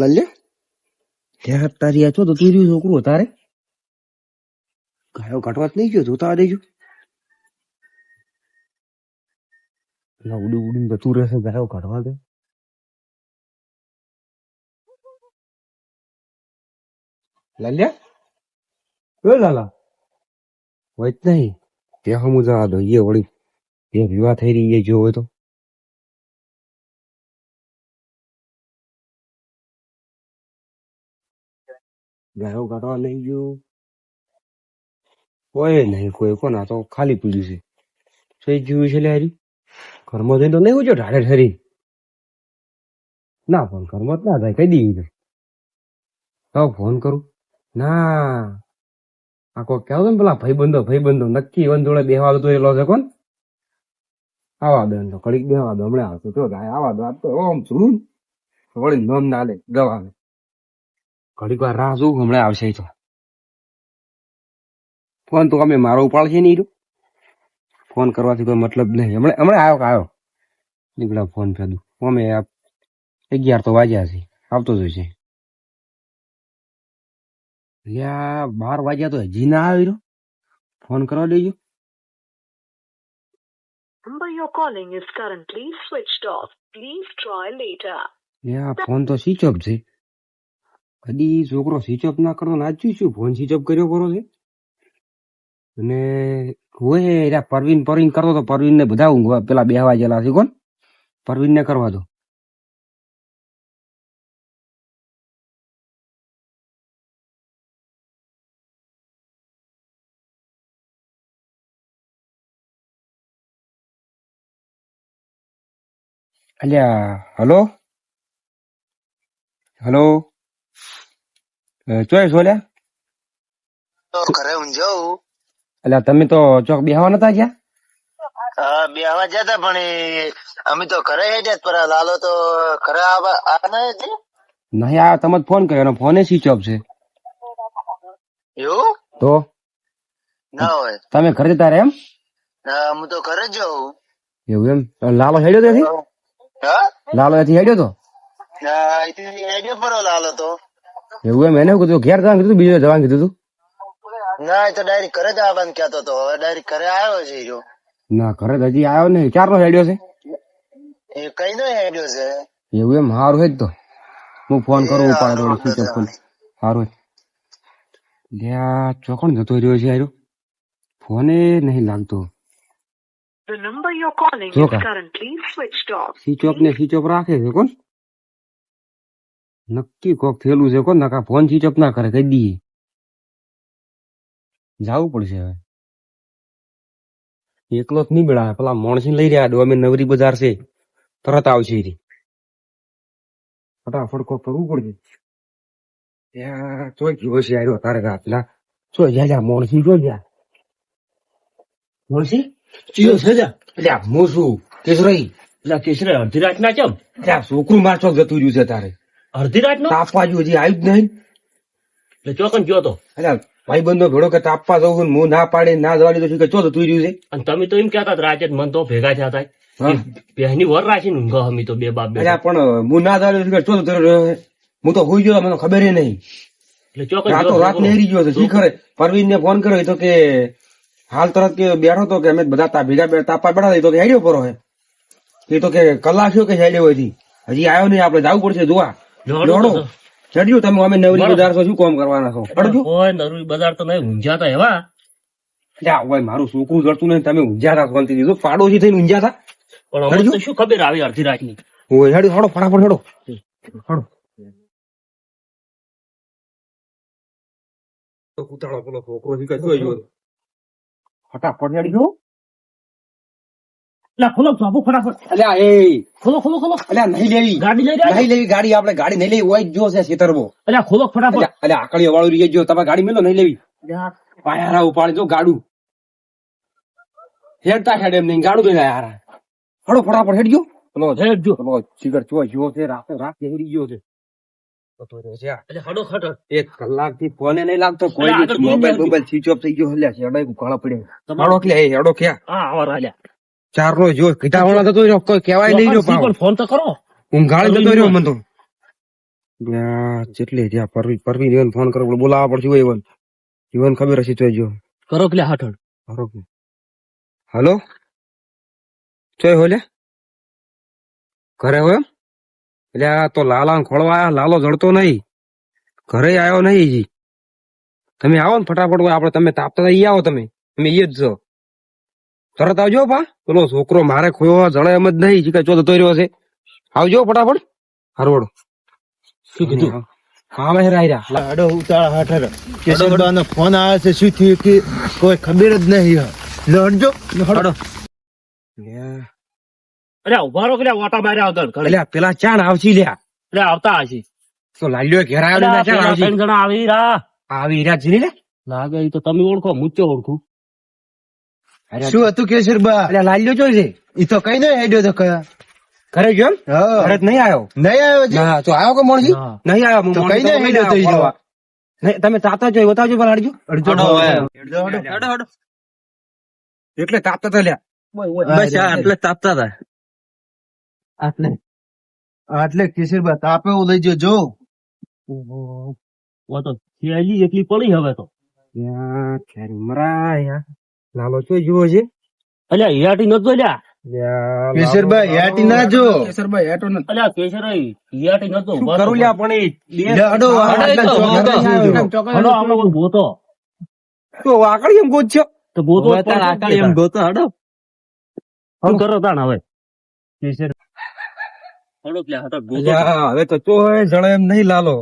લાલ્ય ત્યાં તારી તો તું રહ્યું છોકરું તારે ગાયો જ નહીં ગયો જોતા દેજો ના ઉડી ઉડીને જતું રહેશે ગાયો કાઢવા દે. લાલ્યા એ લાલા. હોય નહીં. ત્યાં હું જવા દો એ વળી. એ વિવાહ થઈ રહી એ જો હોય તો. ગાયો કાઢવા લઈ ગયો કોઈ નહીં કોઈ કોણ આ તો ખાલી પીડ્યું છે સહી જીવું છે લે હારી ઘરમાં જઈને તો નહીં હોય ઢાળે ઠરી ના ફોન ઘરમાં ના થાય કઈ દી તો ફોન કરું ના આ કોઈ કહેવું ને પેલા ભાઈબંધો ભાઈબંધો નક્કી વન જોડે બેહવા તો એલો છે કોણ આવા દો તો કડીક બેહવા દો હમણાં આવતો તો ગાય આવા દો આ ઓમ છું વળી નોમ ના લે દવા ઘડીક વાર રાહ જોઉં હમણાં આવશે તો. ફોન તો અમે મારો ઉપાડશે નહીં તો. ફોન કરવાથી કોઈ મતલબ નહીં. હમણાં હમણાં આવ્યો આવ્યો? નીકળ્યા ફોન ફેદું અમે અગિયાર તો વાગ્યા છે. આવતો જ હોય છે. લ્યા બાર વાગ્યા તો હજી ના આવ્યો ફોન કરવા દેજો. Number you're calling is currently switched off. Please try later. લ્યા ફોન તો સ્વિચ ઓફ છે. કદી છોકરો સ્વિચ ઓફ ના કરતો નાચ્યું છું ફોન સ્વિચ ઓફ કર્યો કરો છે? અને હોય પરવીન પરવીન કરતો તો પરવીન ને બધા ઊંઘવા, પેલા બેહવા ગયેલા છે કોણ? પરવીન ને કરવા દો. અલ્યા, હલો? હલો? ચોય તો ઘરે ઊંઝાવું. એટલે તમે તો ચોક બેહવા નતા ગયા? હા બે આવા જતા પણ અમે તો ઘરે હેડ્યા પર લાલો તો ઘરે આવા આ ના છે નહીં આ તમે ફોન કર્યો એનો ફોને સ્વિચ ઓફ છે. એવું? તો? ના હોય. તમે ઘરે જતા રહે એમ? હા હું તો ઘરે જાઉં એવું એમ? લાલો હેડ્યો ત્યાંથી હા? લાલો ત્યાંથી હેડ્યો તો? હા, અહીંથી હેડ્યો પરો લાલો તો. એવું એમ? એને કીધું? ઘેર જવાનું કીધું? બીજે જવાનું કીધું તું? ના એ તો ડાયરેક્ટ ઘરે જ આવવાનું કહેતો તો હવે ડાયરેક્ટ ઘરે આવ્યો છે હીરો ના ઘરે હજી આવ્યો ને ક્યારનો હેડ્યો છે? એ કઈ નો હેડ્યો છે? એવું એમ? હારું હેજ તો. હું ફોન કરું ઉપાડે તો સ્વિચ ઓફ કરી સારું લ્યા ચોકણ જતો રહ્યો છે આર્યો ફોને નહીં લાગતો. The number you're calling is currently switched off. Switch off ને સ્વિચ ઓફ રાખે છે કોણ? નક્કી કોક થયેલું છે કોણ? નકા ફોન સ્વિચ ઓફ ના કરે કહી દઈએ. જવું પડશે હવે. એકલો જ નહીં બેડા પેલા માણસી લઈ રહ્યા ડોમે નવરી બજાર છે. તરત આવશે એ ફટાફટ કોક કરવું પડશે. ત્યાં ચોઈ ગયો છે આવ્યો તારે રાત. ના ચોઈ જા જા માણસી જો જા માણસી? ચિયો સજા એટલે હું શું કેસરાઈ? એટલે કેસરાઈ અડધી રાત ના કેમ ત્યાં છોકરું માર ચોક જતું રહ્યું છે તારે અડધી રાત નો તાપવા જો હજી આવ્યું જ નહીં. એટલે ચોકન ગયો તો? અલ્યા ભાઈ બંધો ભેડો કે તાપવા જવું ને હું ના પાડે ના જવાની તો શું કે ચો જતું રહ્યું છે? અને તમે તો એમ કહેતા રાતે મન તો ભેગા થયા હતા પહેની વર રાખીને ઊંઘા અમે તો બે બાપ બે અલ્યા પણ હું ના જવાની શું કે ચો હું તો હોઈ ગયો મને ખબર નહીં. એટલે ચોકન રાતો રાત નેરી ગયો છે શી ખરે? પરવીન ને ફોન કર્યો એ તો કે હાલ તરત કે બેઠો તો કે અમે બધા તા- ભેગા તાપવા બેઠા તો કે હેડ્યો પરો હે. એ તો કે કલાક થયો કે હેડ્યો હતી હજી આવ્યો નહીં આપણે જવું પડશે જોવા. દોડો ચડ્યું તમે અમે નવરી બજાર શું કામ કરવાના છો? અડજો. ઓય નવરી બજાર તો નહીં ઊંઝા એવા. અલ્યા ઓય મારું છોકરું જડતું નહીં તમે ઊંઝા હતા શાંતિ દીધું પાડોશી થઈને ઊંઝા પણ અમને તો શું ખબર આવી અડધી રાતની? ઓય હેડો હેડો ફટાફટ હેડો. હેડો. તો કૂતાળો પેલો છોકરો કે જોઈ જો ફટાફટ હેડી જો એટલે ખોલો બાપુ ફટાફટ અલ્યા એ ખોલો ખોલો ખોલો. અલ્યા નહીં લેવી ગાડી લઈ રહ્યા નહીં લેવી ગાડી આપણે ગાડી નહીં લેવી હોય જ છે ખેતરબો એટલે ખોલો ફટાફટ. અલ્યા અલ્યા વાળું રહી જો તમે ગાડી મેલો નહીં લેવી? પાયારા ઉપાડે જો ગાડું. હેડતા હેડ એમ નહીં ગાડું લઈને આયા હડો ફટાફટ હેડજો પેલો હેડજો પેલો સિગર ચો જો છે રાતે રાત હેડી ગયો છે. જતો રહ્યો છે આ. એટલે હડો ખટ એક કલાકથી ફોને નહીં લાગતો કોઈ મોબાઈલ મોબાઈલ સ્વિચ ઓફ થઈ ગયો હલ્યા છે હેડો ગાળો પડ્યો તમારો હેડો કે એ હેડો ક્યાં? હા આવા રાજા ચાર નો જો કીટા વાળા થતો રહ્યો કોઈ કહેવાય નહીં રહ્યો પણ ફોન તો કરો. ઊંઘાળી જતો રહ્યો મને તો. જેટલી જ્યાં પરવી પરવી જીવન ફોન કરો બોલાવવા પડશે હોય જીવન જીવન ખબર હશે તો જો. કરો પેલા કરો કે. હલો? ચોય હોલે ઘરે હોય એટલે આ તો લાલા ખોળવા આયા લાલો જડતો નહીં. ઘરે આવ્યો નહીં જી. તમે આવો ને ફટાફટ આપડે તમે તાપતા આવો તમે. તમે ઈ જ છો. તરત આવજો પા. પેલો છોકરો મારે ખોયો જણાય એમ જ નહીં. જીકા ચો જતો રહ્યો છે. આવજો ફટાફટ. હરવડો. શું કીધું? હા મેં રાયરા. અડો ઉતાળા હાઠર કેશવબા નો ફોન આવે છે શું થયું કે કોઈ ખબર જ નહીં લડજો હડો. અરે ઊભા રો કે ઓટા બારે આવતા ઘરે. એટલે પેલા ચાણ આવશી લ્યા. અરે આવતા હશે. તો લાલ્યો ઘેર આવ્યો ને ચાણ આવશી. આવી રહ્યા. આવી રા જીની લે લાગે તો તમે ઓળખો મુચ્ચો ઓળખું. શું હતું કેશરબા એટલે લાલ્યો જોઈ છે. ઈ તો કઈ નઈ હેડ્યો તો કયા. ઘરે ગયો? ઘરે નહીં આવ્યો નહીં આવ્યો તો આવ્યો કે મોણજી નહીં આવ્યો તો કઈ નઈ હેડ્યો તો ઈ જવા. નહીં તમે તાતા જોઈ બતાવજો પણ હડજો અડધો હડો, હડો, હડો. એટલે તાપતા હતા લ્યા. બસ એટલે આટલે તાપતા હતા આટલે. આટલે કેશરબા તાપે હું લઈ જો જો ઓ તો થેલી એટલી પડી હવે તો. મરાયા લાલો ચોઈ જુઓ છે. અલ્યા હિયાટી નતો લ્યા લ્યા, યાટી ના જો કેશરભાઈ હેઠો નથી. અલ્યા નતો કરું લ્યા પણ તો ચોકડા હડો, છે જો. કોઈ ગોતો. તો વાકડી એમ તો ગોતો જ હવે જ એમ ગોતો શું કરો તાણ પેલા ગોતો. તો ચો જણા એમ નહીં લાલો.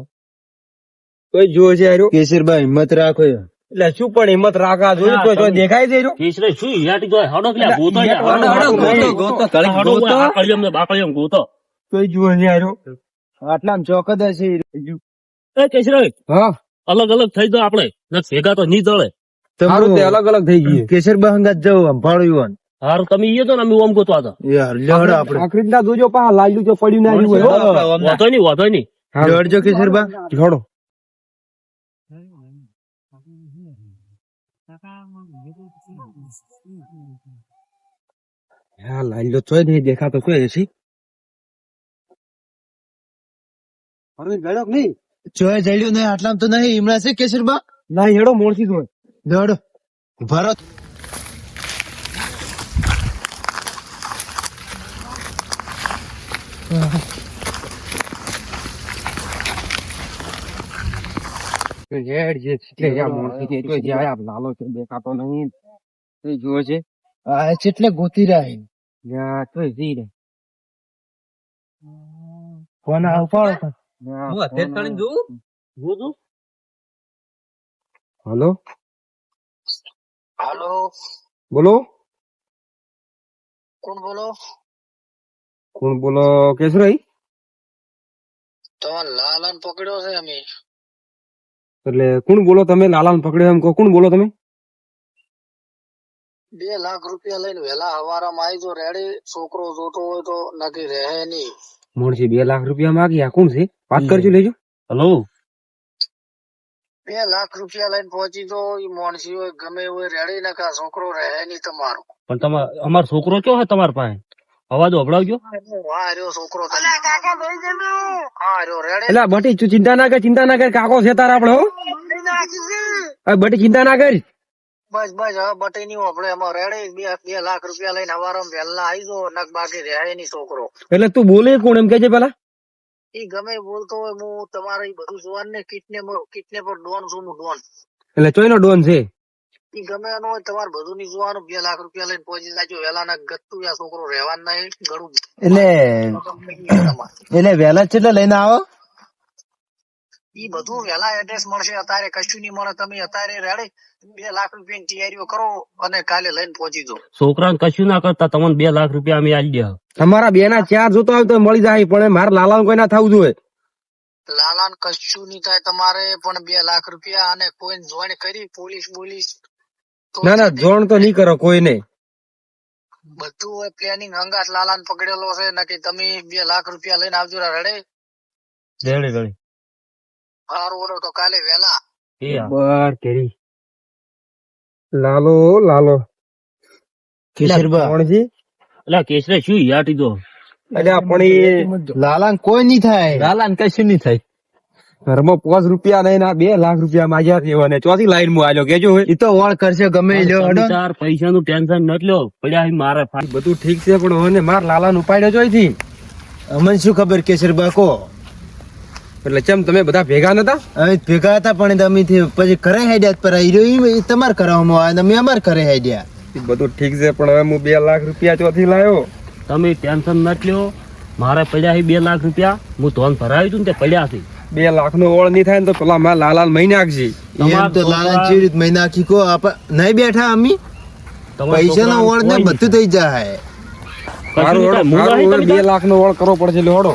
કોઈ જુઓ છે હાર્યો. કેશરબા હિંમત રાખો એટલે શું પણ હિંમત રાખા જોયું તો જો દેખાય છે હાર્યો? કેશર શું હિયાટી જોય હડો પેલા ગોતો હડો, હડો, ગોતો, ગોતો, ઘડીક ગોતો. આકળીયમ ને બાકળીયમ ગોતો. તોય જુઓ છે હાર્યો. આટલામાં ચોકદ હશે એ કેશર હા. અલગ અલગ થઈ જાય આપણે. ને ભેગા તો નહીં જળે તે અલગ અલગ થઈ ગયું. કેસર હંગાત જવું સંભાળ્યું હારું તમે ઈયો તો અમે ઓમ ગોતવા હતા યાર લડ આપણે. આખરી ના જોજો પા લાલ્યું જો પડ્યું ના ની વાંધો ની વાંધો હારું. લડજો કેશરબા જોડો હા લાલ્યો ચોય નહીં દેખાતો ચોય હશે અરવિંદ ગળ્યો કે નહીં જોય જડ્યું નહીં આટલામાં તો નહીં હમણાં છે કેશરબા ના હેડો મોણસી જોય લડ ભારત હેડ જે જ્યાં લાલો છે દેખાતો નહીં. તે જુઓ છે. આ એટલે ગોતી રહ્યા જ્યાં તોય જઈ રે ફોન ઉપાડો ગોતો હલો? હાલો? બોલો? કોણ બોલો? કોણ બોલો? કેશરાઈ? તમારે લાલન પકડ્યો છે અમે એટલે કોણ બોલો તમે? લાલાને પકડ્યો એમ કહો. કોણ બોલો તમે? બે લાખ રૂપિયા લઈને વેલા હવારામાં આવી જો રેડી. છોકરો જોતો હોય તો નક્કી રહે નહીં. મોણસી બે લાખ રૂપિયા માગ્યા કોણ છે? વાત કરજો લેજો. હલો. બે લાખ રૂપિયા લઈને પહોંચી તો ઈ મોણસી હોય ગમે હોય રેડી નકા. છોકરો રહે નહીં તમારો. પણ તમારો અમારો છોકરો કયો હે તમારા પાસે? અવાજ રેડી. એટલે બટી તું ચિંતા ના કર ચિંતા ના કર કાકો છે તારા આપડે બટી ચિંતા ના કર. બસ બસ હવે બટી ની આપણે એમાં રેડે. બે બે લાખ રૂપિયા લઈને હવારામાં વહેલા આવી ગયો નક બાકી રહે નહીં છોકરો. એટલે તું બોલે કોણ એમ કે છે પેલા? એ ગમે બોલતો હોય હું તમારે બધું જોવાનું ને કિટને કિટને પર ડોન છું હું ડોન. એટલે ચોઈનો ડોન છે. ઈ ગમે એનો તમારે બધું ની જોવાનું. બે લાખ રૂપિયા લઈને પહોંચી જાય વેલા ના ગતું યા છોકરો રહેવાનું નહીં. ગળું એટલે એટલે વેલા કેટલા લઈને આવો? ઈ બધું વેલા એડ્રેસ મળશે. અત્યારે કશું નહીં મળે. તમે અત્યારે રેડે બે લાખ રૂપિયાની તૈયારીઓ કરો અને કાલે લઈને પહોંચી જાઓ. છોકરાને કશું ના કરતા. તમને બે લાખ રૂપિયા અમે આલી દે તમારા બે ના ચાર જોતો હોય તો મળી જાય પણ મારે લાલા કોઈ ના થવું જોઈએ. લાલાન કશું નહીં થાય તમારે પણ બે લાખ રૂપિયા અને કોઈ જોઈન કરી પોલીસ બોલીસ ના ના જોણ તો નહીં કરો કોઈને બધું પ્લાનિંગ હંગાત લાલાન પકડેલો છે નકી તમે બે લાખ રૂપિયા લઈને આવજો રડે. Ready ready. સારું ઓલો તો કાલે વેલા. બર કેરી. લાલો લાલો. કેશરબા. કોણજી અલ્યા કેશરે શું યાટી દો અલ્યા પણ એ લાલા કોઈ નહીં થાય. લાલાન કશું નહીં થાય. ઘરમાં પાંચ રૂપિયા નહીં ના બે લાખ રૂપિયા માગ્યા છે અને ચોથી લાઈનમાં આલ્યો કેજો એ તો વળ કરશે ગમે લ્યો હડો. પૈસા નું ટેન્શન ન લ્યો. પડ્યા મારે બધું ઠીક છે પણ હવે માર લાલા નું ઉપાડ્યો જોઈથી અમને શું ખબર કેસર બાકો? એટલે ચમ તમે બધા ભેગા નતા? અમે ભેગા હતા પણ અમે થી પછી ઘરે હેડ્યા પર આવી રહ્યો. ઈ તમારે કરાવવામાં આવે ને અમે અમારે ઘરે હેડ્યા. બધું ઠીક છે પણ હવે હું બે લાખ રૂપિયા ચોથી લાવ્યો તમે ટેન્શન ન લ્યો. મારે પડ્યા બે લાખ રૂપિયા. હું ધોન ભરાયું હતું ને તે પડ્યા છે. બે લાખ નો ઓળ નહીં થાય ને તો પેલા મારા લાલા મહી નાખજી. એમ તો લાલા જેવી રીત મહી નાખી કો આપ નહીં બેઠા અમી? પૈસા ના ઓળ ને બધું થઈ જાય. બે લાખ નો ઓળ કરવો પડશે એટલે હડો.